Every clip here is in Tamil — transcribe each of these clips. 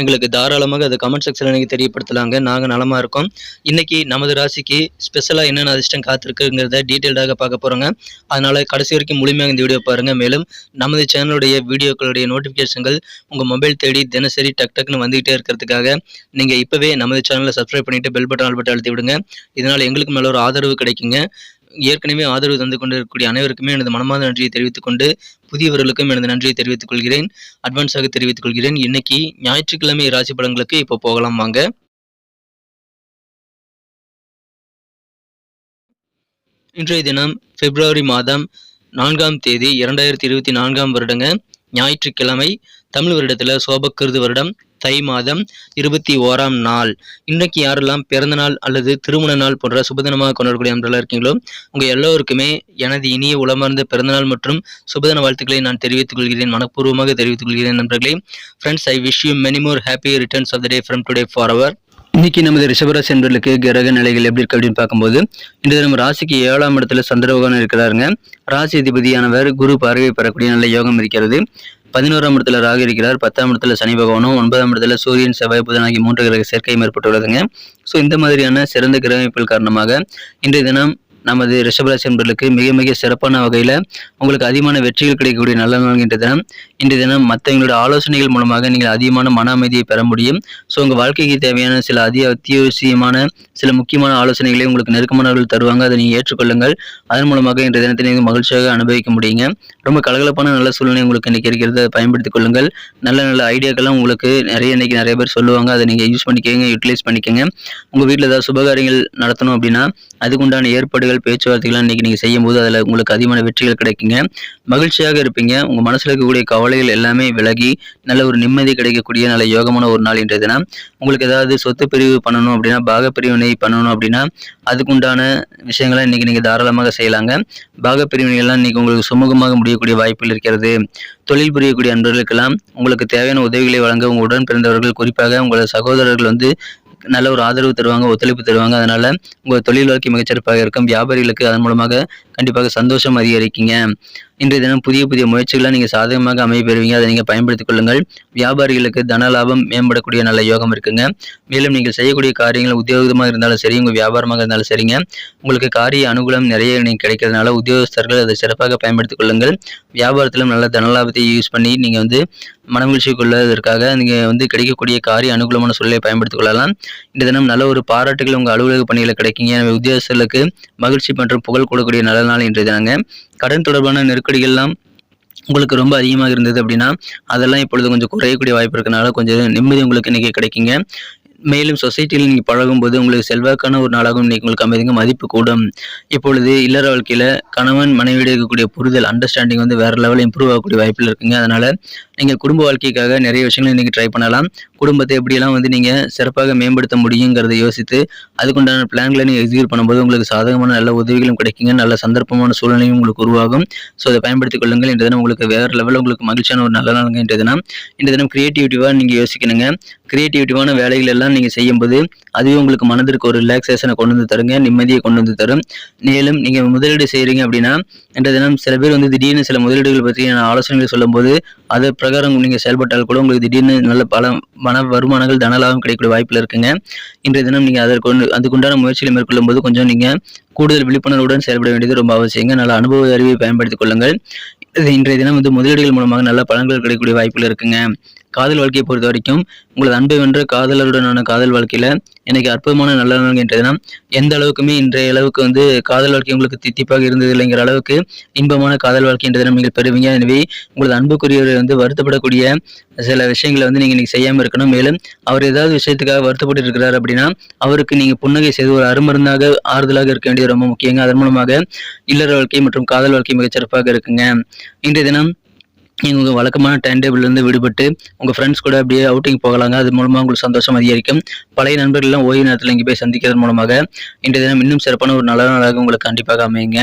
எங்களுக்கு தாராளமாக அது கமெண்ட் செக்ஷனில் நீங்கள் தெரியப்படுத்தலாங்க. நாங்கள் நலமாக இருக்கோம். இன்றைக்கி நமது ராசிக்கு ஸ்பெஷலாக என்னென்ன அதிர்ஷ்டம் காத்திருக்குங்கிறத டீட்டெயில்டாக பார்க்க போகிறோங்க அதனால் கடைசி வரைக்கும் முழுமையாக இந்த வீடியோ பாருங்கள் மேலும் நமது சேனலுடைய வீடியோக்களுடைய நோட்டிஃபிகேஷன்கள் உங்கள் மொபைல் தேடி தினசரி டக் டக்குன்னு வந்துகிட்டே இருக்கிறதுக்காக நீங்கள் இப்போவே நமது சேனலை சப்ஸ்கிரைப் பண்ணிவிட்டு பெல் பட்டன் ஆல் பட்டன் அழுத்தி விடுங்க. இதனால் எங்களுக்கு மேலே ஒரு ஆதரவு கிடைக்குங்க. ஏற்கனவே ஆதரவு தந்து கொண்டிருக்கக்கூடிய அனைவருக்குமே எனது மனமார்ந்த நன்றியை தெரிவித்துக் கொண்டு புதியவர்களுக்கும் எனது நன்றியை தெரிவித்துக் கொள்கிறேன். அட்வான்ஸாக தெரிவித்துக் கொள்கிறேன். இன்னைக்கு ஞாயிற்றுக்கிழமை ராசி படங்களுக்கு இப்போ போகலாம் வாங்க. இன்றைய தினம் பிப்ரவரி மாதம் நான்காம் தேதி இரண்டாயிரத்தி இருபத்தி நான்காம் வருடங்க. ஞாயிற்றுக்கிழமை தமிழ் வருடத்தில் சோபக்கிருது வருடம். தை மாதம் இருபத்தி ஓராம் நாள். இன்றைக்கு யாரெல்லாம் பிறந்த நாள் அல்லது திருமண நாள் போன்ற சுபதினமாக கொண்டாடக்கூடிய நண்பர்களாக இருக்கீங்களோ உங்கள் எல்லோருக்குமே எனது இனிய உளமார்ந்த பிறந்தநாள் மற்றும் சுபதின வாழ்த்துக்களை நான் தெரிவித்துக் கொள்கிறேன் மனப்பூர்வமாக தெரிவித்துக் கொள்கிறேன் நண்பர்களே. Friends I wish you many more happy returns of the day from today for our இன்னைக்கு நமது ரிஷபராசி என்பர்களுக்கு கிரக நிலைகள் எப்படி இருக்கு அப்படின்னு பார்க்கும்போது இந்த தினம் ராசிக்கு ஏழாம் இடத்துல சந்திர பகவான் இருக்கிறாருங்க. ராசி அதிபதியானவர் குரு பார்வை பெறக்கூடிய நல்ல யோகம் இருக்கிறது. பதினோராம் இடத்துல ராகு இருக்கிறார். பத்தாம் இடத்துல சனி பகவானும் ஒன்பதாம் இடத்துல சூரியன் செவ்வாய் புதன் ஆகிய மூன்று கிரக சேர்க்கையும் ஏற்பட்டுள்ளதுங்க. ஸோ இந்த மாதிரியான சிறந்த கிரகமைப்புகள் காரணமாக இன்றைய தினம் நமது ரிஷபராசி என்பர்களுக்கு மிக மிக சிறப்பான வகையில் உங்களுக்கு அதிகமான வெற்றிகள் கிடைக்கக்கூடிய நல்ல நாள் என்ற தினம். இன்றைய தினம் மற்றவங்களோட ஆலோசனைகள் மூலமாக நீங்கள் அதிகமான மன அமைதியை பெற முடியும். ஸோ உங்கள் வாழ்க்கைக்கு தேவையான சில அதி அத்தியாவசியமான சில முக்கியமான ஆலோசனைகளை உங்களுக்கு நெருக்கமானவர்கள் தருவாங்க. அதை நீங்கள் ஏற்றுக்கொள்ளுங்கள். அதன் மூலமாக இன்றைய தினத்தை நீங்கள் மகிழ்ச்சியாக அனுபவிக்க முடியுங்க. ரொம்ப கலகலப்பான நல்ல சூழ்நிலை உங்களுக்கு இன்றைக்கி இருக்கிறத பயன்படுத்திக் கொள்ளுங்கள். நல்ல நல்ல ஐடியாக்கெல்லாம் உங்களுக்கு நிறைய இன்னைக்கு நிறைய பேர் சொல்லுவாங்க. அதை நீங்கள் யூஸ் பண்ணிக்கோங்க யூட்டிலைஸ் பண்ணிக்கோங்க. உங்கள் வீட்டில் ஏதாவது சுபகாரியங்கள் நடத்தணும் அப்படின்னா அதுக்குண்டான ஏற்பாடுகள் பேச்சுவார்த்தைகள்லாம் இன்றைக்கி நீங்கள் செய்யும்போது அதில் உங்களுக்கு அதிகமான வெற்றிகள் கிடைக்குங்க. மகிழ்ச்சியாக இருப்பீங்க. உங்கள் மனசில் இருக்கக்கூடிய கவலைகள் எல்லாமே விலகி நல்ல ஒரு நிம்மதி கிடைக்கக்கூடிய நல்ல யோகமான ஒரு நாள் இன்றைய தினம். உங்களுக்கு ஏதாவது சொத்து பிரிவு பண்ணணும் அப்படின்னா பாக பிரிவினை பண்ணணும் அப்படின்னா அதுக்குண்டான விஷயங்களை இன்னைக்கு நீங்கள் தாராளமாக செய்யலாங்க. பாக பிரிவினைகள்லாம் இன்னைக்கு உங்களுக்கு சுமூகமாக முடியக்கூடிய வாய்ப்புகள் இருக்கிறது. தொழில் புரியக்கூடிய அன்பர்களுக்கெல்லாம் உங்களுக்கு தேவையான உதவிகளை வழங்க உங்கள் உடன் பிறந்தவர்கள் குறிப்பாக உங்களோட சகோதரர்கள் வந்து நல்ல ஒரு ஆதரவு தருவாங்க ஒத்துழைப்பு தருவாங்க. அதனால உங்கள் தொழில் வாழ்க்கை மிகச்சிறப்பாக இருக்கும். வியாபாரிகளுக்கு அதன் மூலமாக கண்டிப்பாக சந்தோஷம் அதிகரிக்குங்க. இன்றைய தினம் புதிய புதிய முயற்சிகளை நீங்கள் சாதகமாக அமைய பெறுவீங்க. அதை நீங்கள் பயன்படுத்திக் கொள்ளுங்கள். வியாபாரிகளுக்கு தன லாபம் மேம்படக்கூடிய நல்ல யோகம் இருக்குங்க. மேலும் நீங்கள் செய்யக்கூடிய காரியங்கள் உத்தியோகமாக இருந்தாலும் சரி உங்கள் வியாபாரமாக இருந்தாலும் சரிங்க. உங்களுக்கு காரிய அனுகூலம் நிறைய நீங்கள் கிடைக்கிறதுனால உத்தியோகஸ்தர்கள் அதை சிறப்பாக பயன்படுத்திக் கொள்ளுங்கள். வியாபாரத்திலும் நல்ல தன லாபத்தை யூஸ் பண்ணி நீங்கள் வந்து மனமகிழ்ச்சி கொள்வதற்காக நீங்கள் வந்து கிடைக்கக்கூடிய காரிய அனுகூலமான சூழலை பயன்படுத்திக் கொள்ளலாம். இந்த தினம் நல்ல ஒரு பாராட்டுகள் உங்கள் அலுவலக பணிகளை கிடைக்குங்க. உத்தியோகஸ்தர்களுக்கு மகிழ்ச்சி மற்றும் புகழ் கொடுக்கக்கூடிய நல்ல நாள் இன்றைய தினங்க. கடன் தொடர்பான நெருக்கடிகள்லாம் உங்களுக்கு ரொம்ப அதிகமாக இருந்தது அப்படின்னா அதெல்லாம் இப்பொழுது கொஞ்சம் குறையக்கூடிய வாய்ப்பு இருக்கனால கொஞ்சம் நிம்மதி உங்களுக்கு இன்றைக்கி கிடைக்குங்க. மேலும் சொசைட்டியில் நீங்கள் பழகும்போது உங்களுக்கு செல்வாக்கான ஒரு நாளாகவும் இன்றைக்கி உங்களுக்கு அமைதிங்க மதிப்பு கூடும். இப்பொழுது இல்லற வாழ்க்கையில் கணவன் மனைவியிட இருக்கக்கூடிய புரிதல் அண்டர்ஸ்டாண்டிங் வந்து வேறு லெவலில் இம்ப்ரூவ் ஆகக்கூடிய வாய்ப்பில் இருக்குங்க. அதனால் நீங்கள் குடும்ப வாழ்க்கைக்காக நிறைய விஷயங்களை இன்றைக்கி ட்ரை பண்ணலாம். குடும்பத்தை எப்படியெல்லாம் வந்து நீங்கள் சிறப்பாக மேம்படுத்த முடியுங்கிறத யோசித்து அதுக்குண்டான பிளான்களை நீங்கள் எக்ஸிக்யூட் பண்ணும்போது உங்களுக்கு சாதகமான நல்ல உதவிகளும் கிடைக்குங்க. நல்ல சந்தர்ப்பமான சூழ்நிலையும் உங்களுக்கு உருவாகும். ஸோ அதை பயன்படுத்திக் கொள்ளுங்கள். இன்றைய தினம் உங்களுக்கு வேறு லெவலில் உங்களுக்கு மகிழ்ச்சியான ஒரு நல்ல நாளுங்க இன்றைய தினம். இன்றைய தினம் கிரியேட்டிவிட்டிவாக நீங்கள் யோசிக்கணுங்க. கிரியேட்டிவிட்டிவான வேலைகள் எல்லாம் நீங்கள் செய்யும்போது அதுவே உங்களுக்கு மனதிற்கு ஒரு ரிலாக்ஸேஷனை கொண்டு வந்து தருங்க. நிம்மதியை கொண்டு வந்து தரும். மேலும் நீங்கள் முதலீடு செய்கிறீங்க அப்படின்னா இன்றைய தினம் சில பேர் வந்து திடீர்னு சில முதலீடுகள் பற்றி ஆலோசனைகள் சொல்லும்போது அதை பிரகாரம் நீங்கள் செயல்பட்டால் கூட உங்களுக்கு திடீர்னு நல்ல பல மன வருமானங்கள் தனலாபம் கிடைக்கக்கூடிய வாய்ப்பில் இருக்குங்க. இன்றைய தினம் நீங்கள் அதற்கு அதுக்குண்டான முயற்சிகளை மேற்கொள்ளும் போது கொஞ்சம் நீங்கள் கூடுதல் விழிப்புணர்வுடன் செயல்பட வேண்டியது ரொம்ப அவசியங்க. நல்ல அனுபவ அறிவை பயன்படுத்திக் கொள்ளுங்கள். இன்றைய தினம் வந்து முதலீடுகள் மூலமாக நல்ல பலன்கள் கிடைக்கக்கூடிய வாய்ப்பில் இருக்குங்க. காதல் வாழ்க்கையை பொறுத்த வரைக்கும் உங்களது அன்பை வென்ற காதலருடனான காதல் வாழ்க்கையில் எனக்கு அற்புதமான நல்ல நாள் என்ற தினம் எந்த அளவுக்குமே இன்றைய அளவுக்கு வந்து காதல் வாழ்க்கை உங்களுக்கு தித்திப்பாக இருந்தது இல்லைங்கிற அளவுக்கு இன்பமான காதல் வாழ்க்கை என்ற தினம் நீங்கள் பெறுவீங்க. எனவே உங்களது அன்புக்குரியவர் வந்து வருத்தப்படக்கூடிய சில விஷயங்களை வந்து நீங்கள் இன்றைக்கி செய்யாமல் இருக்கணும். மேலும் அவர் ஏதாவது விஷயத்துக்காக வருத்தப்பட்டு இருக்கிறார் அப்படின்னா அவருக்கு நீங்கள் புன்னகை செய்து ஒரு அருமருந்தாக ஆறுதலாக இருக்க வேண்டியது ரொம்ப முக்கியங்க. அதன் மூலமாக இல்லற வாழ்க்கை மற்றும் காதல் வாழ்க்கை மிகச்சிறப்பாக இருக்குங்க. இன்றைய தினம் நீங்கள் உங்கள் வழக்கமான டைம் டேபிள்லேருந்து விடுபட்டு உங்கள் ஃப்ரெண்ட்ஸ் கூட அப்படியே அவுட்டிங் போகலாங்க. அது மூலமாக உங்களுக்கு சந்தோஷம் அதிகரிக்கும். பழைய நண்பர்கள்லாம் ஓய்வு நேரத்தில் இங்கே போய் சந்திக்கிறது மூலமாக இன்றைய தினம் இன்னும் சிறப்பான ஒரு நல்ல நாளாக உங்களுக்கு கண்டிப்பாக அமையுங்க.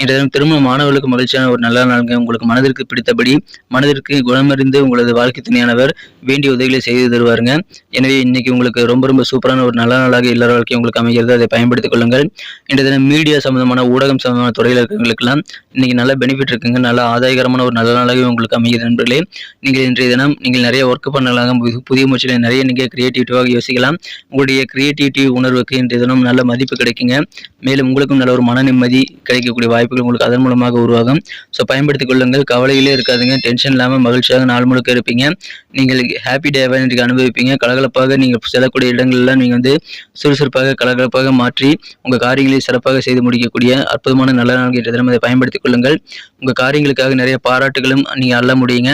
இன்றைய தினம் திருமண மாணவர்களுக்கு மகிழ்ச்சியான ஒரு நல்ல நாளுங்க. உங்களுக்கு மனதிற்கு பிடித்தபடி மனதிற்கு குணமறிந்து உங்களது வாழ்க்கை துணையானவர் வேண்டிய உதவிகளை செய்து தருவாருங்க. எனவே இன்னைக்கு உங்களுக்கு ரொம்ப ரொம்ப சூப்பரான ஒரு நல்ல நாளாக எல்லா வாழ்க்கை உங்களுக்கு அமைகிறது. அதை பயன்படுத்திக் கொள்ளுங்கள். இன்றைய தினம் மீடியா சம்பந்தமான ஊடகம் சம்பந்தமான துறையில் இருக்கிறவங்களுக்கெல்லாம் இன்னைக்கு நல்ல பெனிஃபிட் இருக்குங்க. நல்ல ஆதாயகரமான ஒரு நல்ல நாளாகவே உங்களுக்கு அமைகிறது நண்பர்களே. நீங்கள் இன்றைய தினம் நீங்கள் நிறைய ஒர்க் பண்ணலாம் புது- புதிய முயற்சிகளை நிறைய நீங்கள் கிரியேட்டிவிட்டியாக யோசிக்கலாம். உங்களுடைய கிரியேட்டிவிட்டி உணர்வுக்கு இன்றைய தினம் நல்ல மதிப்பு கிடைக்குங்க. மேலும் உங்களுக்கும் நல்ல ஒரு மன நிம்மதி கிடைக்கக்கூடிய வாய்ப்புகள் உங்களுக்கு அதன் மூலமாக உருவாகும். ஸோ பயன்படுத்திக் கொள்ளுங்கள். கவலையிலே இருக்காதுங்க. டென்ஷன் இல்லாமல் மகிழ்ச்சியாக நாள் முழுக்க இருப்பீங்க. நீங்கள் ஹாப்பி டேவாக இன்றைக்கு அனுபவிப்பீங்க. கலகலப்பாக நீங்கள் செல்லக்கூடிய இடங்கள்லாம் நீங்கள் வந்து சுறுசுறுப்பாக கலகலப்பாக மாற்றி உங்கள் காரியங்களை சிறப்பாக செய்து முடிக்கக்கூடிய அற்புதமான நல்ல நாள் தினம். அதை பயன்படுத்திக் கொள்ளுங்கள். உங்கள் காரியங்களுக்காக நிறைய பாராட்டுகளும் நீங்கள் அள்ள முடியுங்க.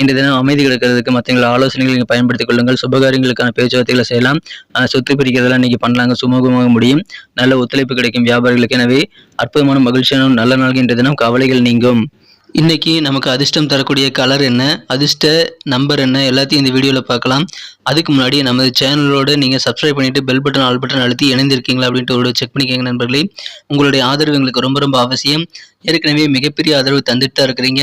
இன்றைய தினம் அமைதி கிடைக்கிறதுக்கு மற்றவங்கள ஆலோசனைகள் நீங்கள் பயன்படுத்திக் கொள்ளுங்கள். சுபகாரியங்களுக்கான பேச்சுவார்த்தைகளை செய்யலாம். சொத்து பிரிக்கிறதெல்லாம் இன்றைக்கி பண்ணலாங்க. சுமூகமாக முடியும். நல்ல ஒத்துழைப்பு கிடைக்கும் வியாபாரிகளுக்கு. எனவே அற்புதமான மகிழ்ச்சியான நல்ல நாள் இன்றைய தினம். கவலைகள் நீங்கும். இன்றைக்கி நமக்கு அதிர்ஷ்டம் தரக்கூடிய கலர் என்ன? அதிர்ஷ்ட நம்பர் என்ன? எல்லாத்தையும் இந்த வீடியோவில் பார்க்கலாம். அதுக்கு முன்னாடி நமது சேனலோடு நீங்கள் சப்ஸ்கிரைப் பண்ணிவிட்டு பெல் பட்டன் ஆல் பட்டன் அழுத்தி இணைந்திருக்கீங்களா அப்படின்ட்டு ஒரு செக் பண்ணிக்கோங்க நண்பர்களே. உங்களுடைய ஆதரவு எங்களுக்கு ரொம்ப ரொம்ப அவசியம். ஏற்கனவே மிகப்பெரிய ஆதரவு தந்துட்டு தான் இருக்கிறீங்க.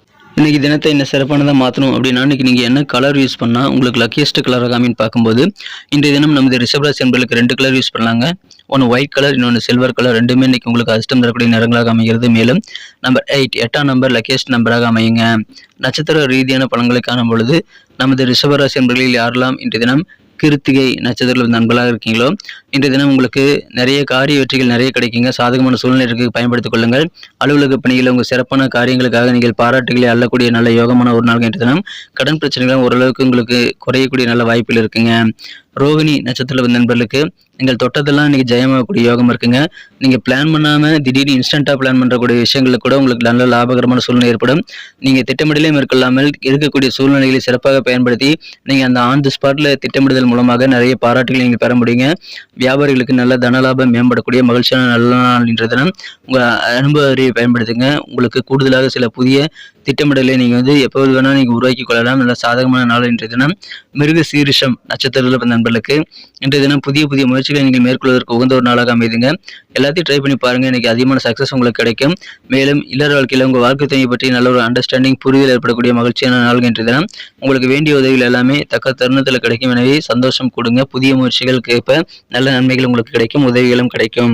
இன்றைக்கி தினத்தை என்ன சிறப்பானதாக மாற்றணும் அப்படின்னா இன்றைக்கி நீங்கள் என்ன கலர் யூஸ் பண்ணால் உங்களுக்கு லக்கியஸ்ட் கலர் ஆகாமின்னு பார்க்கும்போது இன்றைய தினம் நமது ரிஷபராசி என்பர்களுக்கு ரெண்டு கலர் யூஸ் பண்ணலாங்க. ஒன்று ஒயிட் கலர் இன்னொன்று சில்வர் கலர் ரெண்டுமே இன்னைக்கு உங்களுக்கு அதிர்ஷ்டம் தரக்கூடிய நிறங்களாக அமைகிறது. மேலும் நம்பர் எயிட் எட்டாம் நம்பர் லக்கியஸ்ட் நம்பராக அமையுங்க. நட்சத்திர ரீதியான பலன்களை காணும் பொழுது நமது ரிஷபராசி என்பர்களில் யாரெல்லாம் இன்றைய தினம் கிருத்திகை நட்சத்திரத்தில் நண்பர்களாக இருக்கீங்களோ இன்றைய தினம் உங்களுக்கு நிறைய காரிய வெற்றிகள் நிறைய கிடைக்குங்க. சாதகமான சூழ்நிலைக்கு பயன்படுத்திக் கொள்ளுங்கள். அலுவலக பணியில் உங்கள் சிறப்பான காரியங்களுக்காக நீங்கள் பாராட்டுகளை அள்ளக்கூடிய நல்ல யோகமான ஒரு நாள் இன்றைய தினம். கடன் பிரச்சனைகளும் ஓரளவுக்கு உங்களுக்கு குறையக்கூடிய நல்ல வாய்ப்பில் இருக்குங்க. ரோகிணி நட்சத்திர நண்பர்களுக்கு நீங்கள் தொட்டதெல்லாம் இன்னைக்கு ஜெயமாகக்கூடிய யோகம் இருக்குங்க. நீங்கள் பிளான் பண்ணாமல் திடீர்னு இன்ஸ்டண்ட்டாக பிளான் பண்ணுறக்கூடிய விஷயங்களில் கூட உங்களுக்கு நல்ல லாபகரமான சூழ்நிலை ஏற்படும். நீங்கள் திட்டமிடலே மேற்கொள்ளாமல் இருக்கக்கூடிய சூழ்நிலைகளை சிறப்பாக பயன்படுத்தி நீங்கள் அந்த ஆன் தி ஸ்பாட்டில் திட்டமிடுதல் மூலமாக நிறைய பாராட்டுகளை நீங்கள் பெற முடியுங்க. வியாபாரிகளுக்கு நல்ல தன லாபம் மேம்படக்கூடிய மகிழ்ச்சியான நல்ல நாள் இன்றைய தினம் உங்கள் அனுபவ அறிவை பயன்படுத்துங்க. உங்களுக்கு கூடுதலாக சில புதிய திட்டமிடலை நீங்கள் வந்து எப்போது வேணால் நீங்கள் உருவாக்கி கொள்ளலாம். நல்ல சாதகமான நாள் இன்றைய தினம் மிருக சீரிஷம் நட்சத்திரத்தில் பிறந்த நண்பர்களுக்கு. இன்றைய தினம் புதிய புதிய முயற்சிகளை நீங்கள் மேற்கொள்வதற்கு உகந்த ஒரு நாளாக அமைதுங்க. எல்லாத்தையும் ட்ரை பண்ணி பாருங்க. இன்னைக்கு அதிகமான சக்ஸஸ் உங்களுக்கு கிடைக்கும். மேலும் இல்லற வாழ்க்கையில் உங்கள் வாழ்க்கை துணையை பற்றி நல்ல ஒரு அண்டர்ஸ்டாண்டிங் புரிதல் ஏற்படக்கூடிய மகிழ்ச்சியான நாள் இன்றைய தினம். உங்களுக்கு வேண்டிய உதவிகள் எல்லாமே தக்க தருணத்தில் கிடைக்கும். எனவே சந்தோஷம் கொடுங்க. புதிய முயற்சிகளுக்கு ஏற்ப நல்ல நன்மைகள் உங்களுக்கு கிடைக்கும். உதவிகளும் கிடைக்கும்.